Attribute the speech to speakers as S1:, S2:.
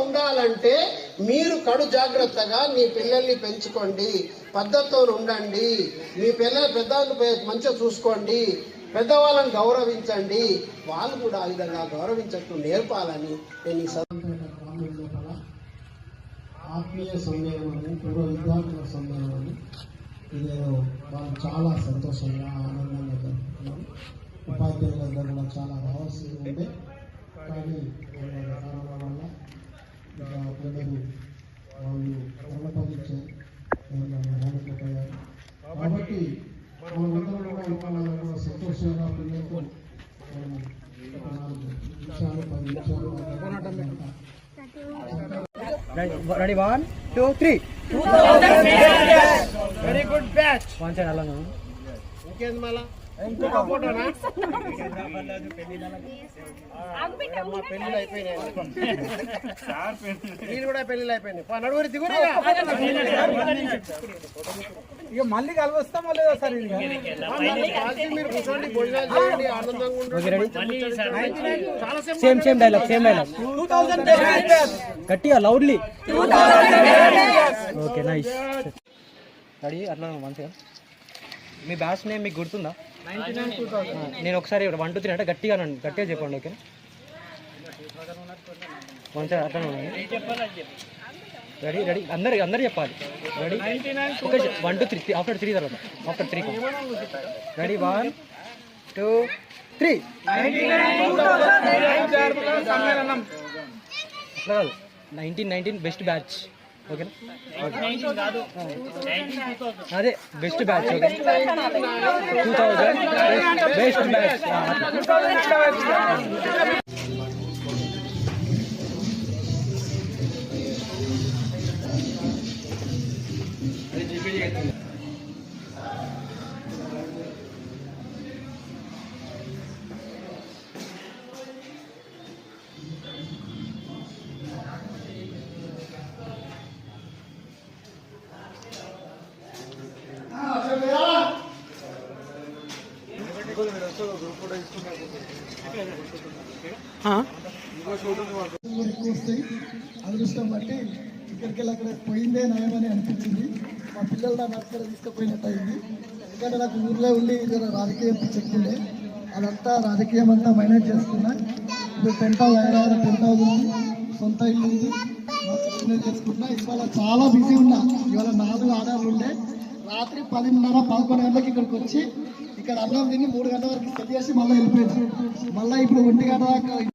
S1: ఉండాలంటే మీరు కడు జాగ్రత్తగా మీ పిల్లల్ని పెంచుకోండి. పద్ధతితో ఉండండి. మీ పిల్లల పెద్దవాళ్ళు మంచిగా చూసుకోండి. పెద్దవాళ్ళని గౌరవించండి. వాళ్ళు కూడా ఆ విధంగా గౌరవించట్టు నేర్పాలని నేను ఈ ఆత్మీయ సమ్మేళనం పూర్వ విద్యార్థుల సమ్మేళనం ఇదేదో వాళ్ళు చాలా సంతోషంగా ఆనందంగా జరుపుకున్నాం. ఉపాధ్యాయులందరూ కూడా చాలా రావాల్సి ఉండే కానీ వాళ్ళ కారణాల వల్ల ఇక పిల్లలు వాళ్ళు రుణపడించారు రాలేకపోయారు కాబట్టి మనందరం కూడా ఇవాళ కూడా సంతోషంగా పిల్లలతో మనం ఒక నాలుగు నిమిషాలు పది నిమిషాలు.
S2: Ready one two three
S1: very good batch
S2: one side అలా
S1: ఇంకేంది మళ్ళా పెళ్ళిళ్ళు అయిపోయినాయి కూడా పెళ్ళిళ్ళు అయిపోయినాయి పా, నడుగురి దిగురు
S2: ఇక మళ్ళీ కలవస్తామో లేదో సార్
S1: మీరు కూర్చోండి భోజనాలు చేయండి ఆనందంగా ఉండండి
S2: same same dialogue same dialogue గట్టిగా లౌడ్లీ ఓకే నైస్ రెడీ అట్లా సెకండ్ మీ బ్యాచ్ నేమ్ మీకు గుర్తుందా? నేను ఒకసారి వన్ టూ త్రీ అంటే గట్టిగా గట్టిగా చెప్పండి ఓకే వన్ సార్ అట్లా రెడీ రెడీ. అందరు అందరు చెప్పాలి. Ready? Okay one two three after three తర్వాత. After three ready one two three. అట్లా కాదు నైన్టీన్ నైన్టీన్ బెస్ట్ బ్యాచ్. ఓకేనా అదే best batch okay two thousand best batch
S3: ఎక్కువ వస్తాయి అదృష్టం బట్టి ఇక్కడికి అక్కడ పోయిందే నయమని అనిపించింది. మా పిల్లలు నా నర్సరీ తీసుకుపోయినట్టు అయింది ఎందుకంటే నాకు ఊర్లో ఉండి ఇక్కడ రాజకీయం చెప్తుండే. అదంతా రాజకీయం అంతా మేనేజ్ చేసుకున్నా. ఇప్పుడు ten house Hyderabad ten house ఉంది. సొంత ఇల్లు ఉంది. చేసుకుంటున్నా. ఇవాళ చాలా బిజీ ఉన్నా. ఇవాళ నాలుగు ఆర్డర్లు ఉండే. రాత్రి పదిన్నర పదకొండు గంటలకు ఇక్కడికి వచ్చి ఇక్కడ అన్నం తిని మూడు గంటల వరకు సెట్ చేసి మళ్ళీ వెళ్ళిపోయింది మళ్ళీ ఇప్పుడు ఒంటి గంట దాకా